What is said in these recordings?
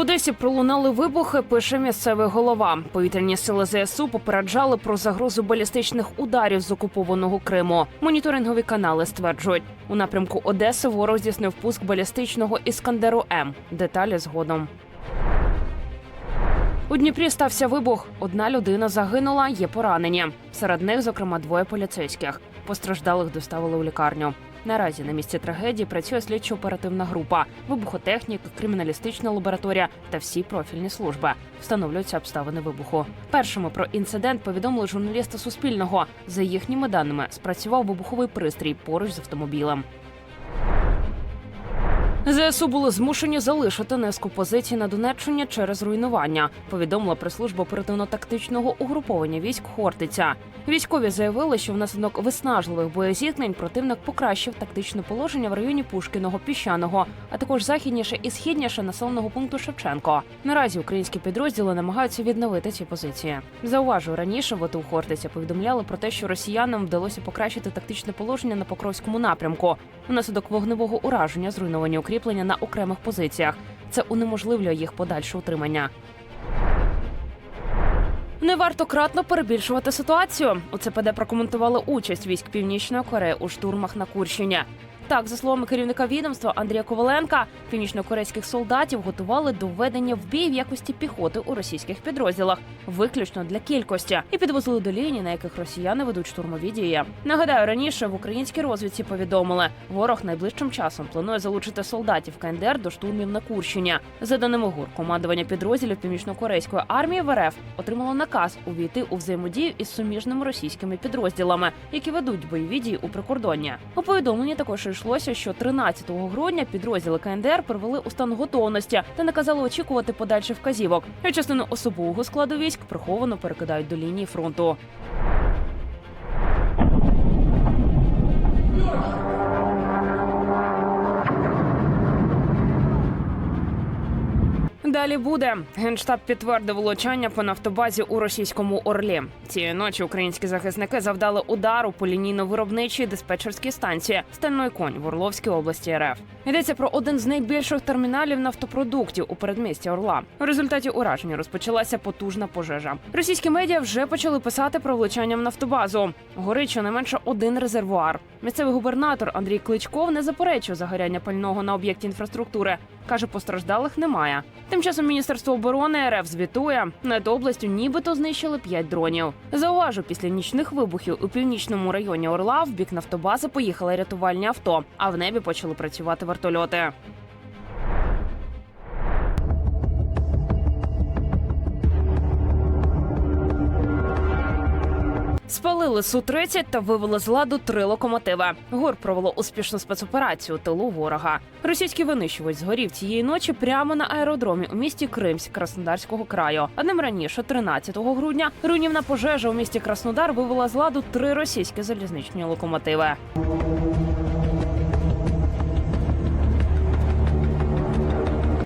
Одесі пролунали вибухи. Пише місцевий голова. Повітряні сили ЗСУ попереджали про загрозу балістичних ударів з окупованого Криму. Моніторингові канали стверджують, у напрямку Одеси ворог здійснив пуск балістичного іскандеру М. Деталі згодом. У Дніпрі стався вибух. Одна людина загинула, є поранені. Серед них, зокрема, двоє поліцейських. Постраждалих доставили у лікарню. Наразі на місці трагедії працює слідчо-оперативна група, вибухотехнік, криміналістична лабораторія та всі профільні служби. Встановлюються обставини вибуху. Першими про інцидент повідомили журналісти Суспільного. За їхніми даними, спрацював вибуховий пристрій поруч з автомобілем. ЗСУ були змушені залишити низку позицій на Донеччині через руйнування. Повідомила прес-служба оперативно-тактичного угруповання військ Хортиця. Військові заявили, що внаслідок виснажливих боєзіткнень противник покращив тактичне положення в районі Пушкіного, Піщаного, а також західніше і східніше населеного пункту Шевченко. Наразі українські підрозділи намагаються відновити ці позиції. Зауважу раніше ВТУ Хортиця повідомляли про те, що росіянам вдалося покращити тактичне положення на Покровському напрямку. Внаслідок вогневого ураження зруйновані укріплення на окремих позиціях. Це унеможливлює їх подальше утримання. Не варто кратно перебільшувати ситуацію. У ЦПД прокоментували участь військ Північної Кореї у штурмах на Курщині. Так, за словами керівника відомства Андрія Коваленка, північнокорейських солдатів готували до введення в бій в якості піхоти у російських підрозділах, виключно для кількості, і підвозили до ліній, на яких росіяни ведуть штурмові дії. Нагадаю, раніше в українській розвідці повідомили, ворог найближчим часом планує залучити солдатів КНДР до штурмів на Курщині. За даними ГУР, командування підрозділів північнокорейської армії в РФ отримало наказ увійти у взаємодію із суміжними російськими підрозділами, які ведуть бойові дії у прикордонні. У повідомленні також йшлося, що 13 грудня підрозділи КНДР привели у стан готовності та наказали очікувати подальших вказівок. Частину особового складу військ приховано перекидають до лінії фронту. Далі буде генштаб підтвердив влучання по нафтобазі у російському орлі. Цієї ночі українські захисники завдали удару по лінійно-виробничій диспетчерській станції Стальной конь в Орловській області РФ. Йдеться про один з найбільших терміналів нафтопродуктів у передмісті Орла. В результаті ураження розпочалася потужна пожежа. Російські медіа вже почали писати про влучання в нафтобазу. Горить щонайменше один резервуар. Місцевий губернатор Андрій Кличков не заперечив загоряння пального на об'єкті інфраструктури. каже, постраждалих немає. Тим часом Міністерство оборони РФ звітує, над областю нібито знищили п'ять дронів. Зауважу, після нічних вибухів у північному районі Орла в бік нафтобази поїхали рятувальні авто, а в небі почали працювати вертольоти. Спалили су 30 та вивели з ладу три локомотиви. ГУР провело успішну спецоперацію тилу ворога. Російський винищувач згорів цієї ночі прямо на аеродромі у місті Кримськ Краснодарського краю. А днем раніше, 13 грудня, руйнівна пожежа у місті Краснодар вивела з ладу три російські залізничні локомотиви.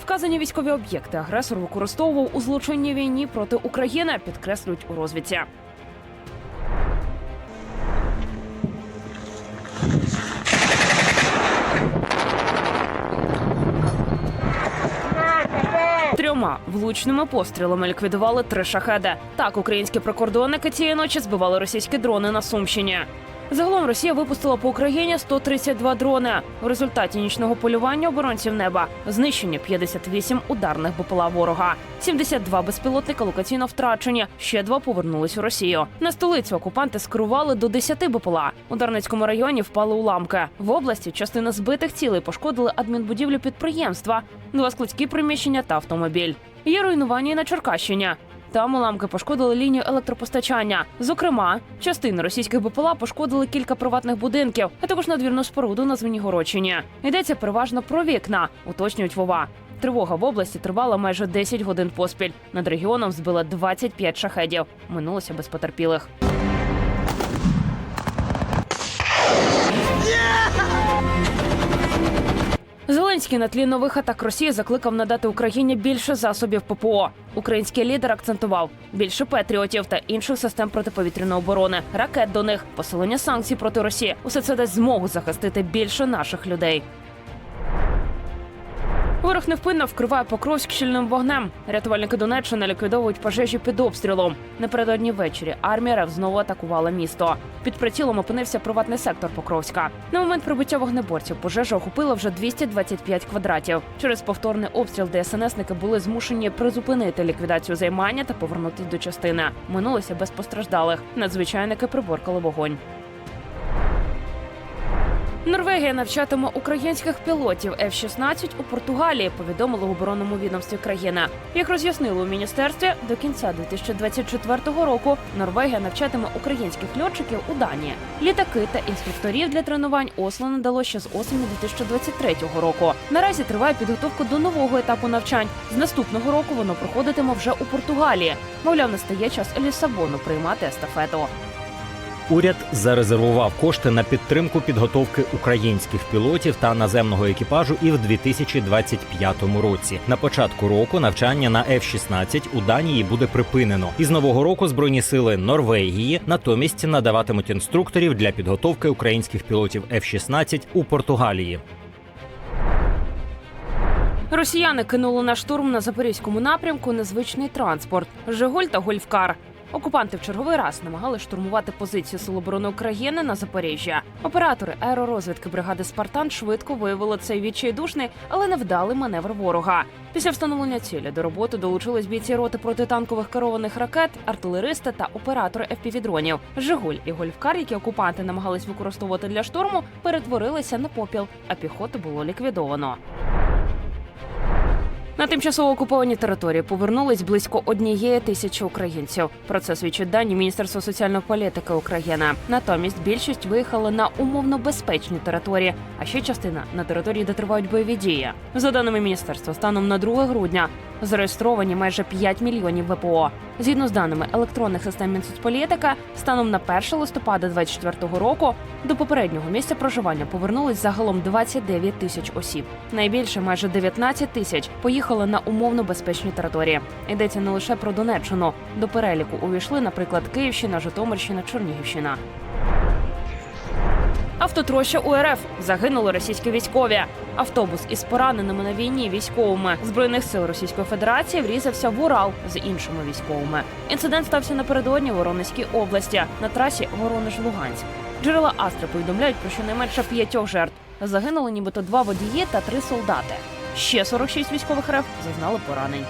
Вказані військові об'єкти агресор використовував у злочинній війні проти України, підкреслюють у розвідці. Трьома влучними пострілами ліквідували три шахеди. Так, українські прикордонники цієї ночі збивали російські дрони на Сумщині. Загалом Росія випустила по Україні 132 дрони. У результаті нічного полювання оборонців неба знищені 58 ударних БПЛА ворога, 72 безпілотника локаційно втрачені. Ще два повернулись у Росію. На столицю окупанти скерували до 10 БПЛА. У Дарницькому районі впали уламки. В області частина збитих цілей пошкодили адмінбудівлю підприємства, два складські приміщення та автомобіль. Є руйнування і на Черкащині. Там уламки пошкодили лінію електропостачання. Зокрема, частини російських БПЛА пошкодили кілька приватних будинків, а також надвірну споруду на Звенігородчині. Йдеться переважно про вікна, уточнюють Вова. Тривога в області тривала майже 10 годин поспіль. Над регіоном збила 25 шахедів. Минулося без потерпілих. Зеленський на тлі нових атак Росії закликав надати Україні більше засобів ППО. Український лідер акцентував більше патріотів та інших систем протиповітряної оборони, ракет до них, посилення санкцій проти Росії. Усе це дасть змогу захистити більше наших людей. Ворог невпинно вкриває Покровськ щільним вогнем. Рятувальники Донеччини ліквідовують пожежі під обстрілом. Напередодні ввечері армія РФ знову атакувала місто. Під прицілом опинився приватний сектор Покровська. На момент прибуття вогнеборців пожежа охопила вже 225 квадратів. Через повторний обстріл ДСНСники були змушені призупинити ліквідацію займання та повернутися до частини. Минулося без постраждалих. Надзвичайники приборкали вогонь. Норвегія навчатиме українських пілотів F-16 у Португалії. Повідомили в оборонному відомстві країни. Як роз'яснили у міністерстві, до кінця 2024 року Норвегія навчатиме українських льотчиків у Данії. Літаки та інструкторів для тренувань Осло надало ще з осені 2023 року. Наразі триває підготовка до нового етапу навчань. З наступного року воно проходитиме вже у Португалії. Мовляв, настає час Лісабону приймати естафету. Уряд зарезервував кошти на підтримку підготовки українських пілотів та наземного екіпажу і в 2025 році. На початку року навчання на F-16 у Данії буде припинено. І з нового року збройні сили Норвегії натомість надаватимуть інструкторів для підготовки українських пілотів F-16 у Португалії. Росіяни кинули на штурм на запорізькому напрямку незвичний транспорт Жигуль та Гольфкар. Окупанти в черговий раз намагали штурмувати позицію Сил оборони України на Запоріжжя. Оператори аеророзвідки бригади Спартан швидко виявили цей відчайдушний, але невдалий маневр ворога. Після встановлення цілі до роботи долучились бійці роти протитанкових керованих ракет, артилеристи та оператори FPV-дронів. Жигуль і Гольфкар, які окупанти намагались використовувати для штурму, перетворилися на попіл, а піхоту було ліквідовано. На тимчасово окуповані території повернулись близько однієї тисячі українців. Про це свідчать дані Міністерства соціальної політики України. Натомість більшість виїхали на умовно безпечні території, а ще частина на території, де тривають бойові дії. За даними міністерства, станом на 2 грудня зареєстровані майже 5 мільйонів ВПО. Згідно з даними електронних систем Мінсоцполітика, станом на 1 листопада 2024 року до попереднього місця проживання повернулись загалом 29 тисяч осіб. Найбільше майже 19 тисяч поїхали на умовно безпечні території. Йдеться не лише про Донеччину. До переліку увійшли, наприклад, Київщина, Житомирщина, Чернігівщина. Автотроща у РФ загинули російські військові. Автобус із пораненими на війні військовими збройних сил Російської Федерації врізався в Урал з іншими військовими. Інцидент стався напередодні в Воронезькій області на трасі Воронеж-Луганськ. Джерела Астри повідомляють про щонайменше п'ятьох жертв. Загинули нібито два водії та три солдати. Ще 46 військових РФ зазнали поранень.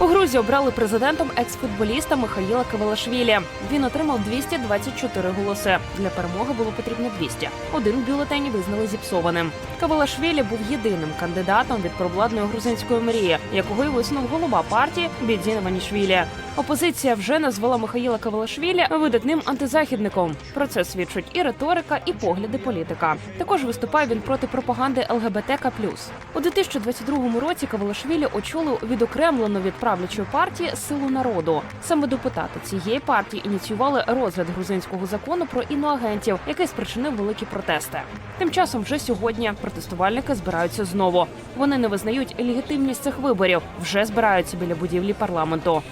У Грузії обрали президентом екс-футболіста Михаїла Кавалашвілі. Він отримав 224 голоси. Для перемоги було потрібно 200. Один бюлетень визнали зіпсованим. Кавалашвілі був єдиним кандидатом від провладної грузинської мрії, якого й висунув голова партії Бідзін Іванішвілі. Опозиція вже назвала Михаїла Кавалашвілі видатним антизахідником. Про це свідчить і риторика, і погляди політика. Також виступає він проти пропаганди ЛГБТК+. У 2022 році Кавалашвілі очолив відокремлену від правлячої партії силу народу. Саме депутати цієї партії ініціювали розгляд грузинського закону про іноагентів, який спричинив великі протести. Тим часом, вже сьогодні протестувальники збираються знову. Вони не визнають легітимність цих виборів, вже збираються біля будівлі парламенту.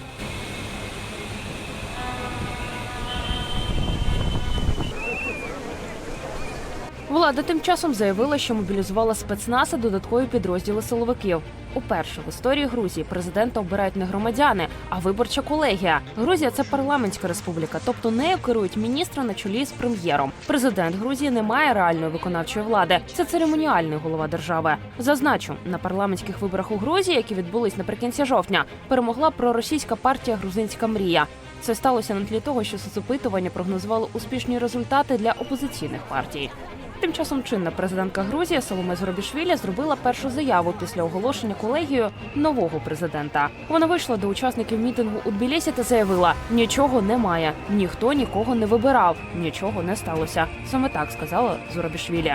Влада тим часом заявила, що мобілізувала спецназ і додаткові підрозділи силовиків. Уперше в історії Грузії президента обирають не громадяни, а виборча колегія. Грузія це парламентська республіка, тобто нею керують міністри на чолі з прем'єром. Президент Грузії не має реальної виконавчої влади. Це церемоніальний голова держави. Зазначу, на парламентських виборах у Грузії, які відбулись наприкінці жовтня, перемогла проросійська партія Грузинська мрія. Це сталося на тлі того, що соцопитування прогнозували успішні результати для опозиційних партій. Тим часом чинна президентка Грузії Соломе Зробішвілі зробила першу заяву після оголошення колегією нового президента. Вона вийшла до учасників мітингу у Тбілісі та заявила: нічого немає, ніхто нікого не вибирав, нічого не сталося. Саме так сказала Зурабішвілі.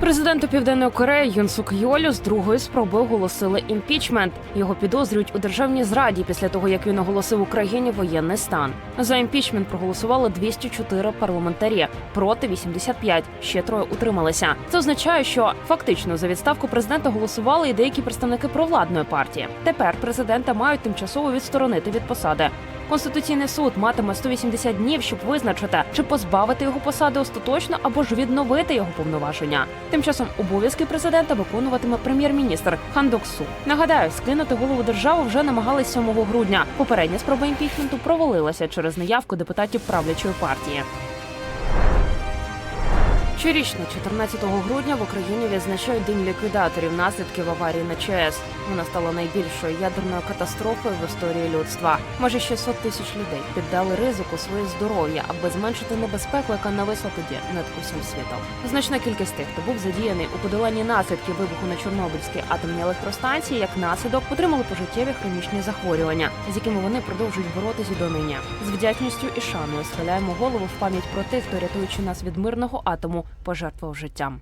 Президенту Південної Кореї Юн Сук Йолю з другої спроби оголосили імпічмент. Його підозрюють у державній зраді після того, як він оголосив Україні воєнний стан. За імпічмент проголосували 204 парламентарі проти 85. Ще троє утрималися. Це означає, що фактично за відставку президента голосували і деякі представники провладної партії. Тепер президента мають тимчасово відсторонити від посади. Конституційний суд матиме 180 днів, щоб визначити, чи позбавити його посади остаточно або ж відновити його повноваження. Тим часом обов'язки президента виконуватиме прем'єр-міністр Хандоксу. Нагадаю, скинути голову держави вже намагались 7 грудня. Попередня спроба імпічменту провалилася через неявку депутатів правлячої партії. Щорічно, 14 грудня в Україні відзначають День ліквідаторів наслідків аварії на ЧАЕС. Вона стала найбільшою ядерною катастрофою в історії людства. Майже 600 тисяч людей піддали ризику своє здоров'я, аби зменшити небезпеку, яка нависла тоді над усім світом. Значна кількість тих, хто був задіяний у подоланні наслідків вибуху на Чорнобильській атомній електростанції, як наслідок отримали пожиттєві хронічні захворювання, з якими вони продовжують боротися донині. З вдячністю і шаною схиляємо голову в пам'ять про тих, хто рятуючи нас від мирного атому, пожертвував життям.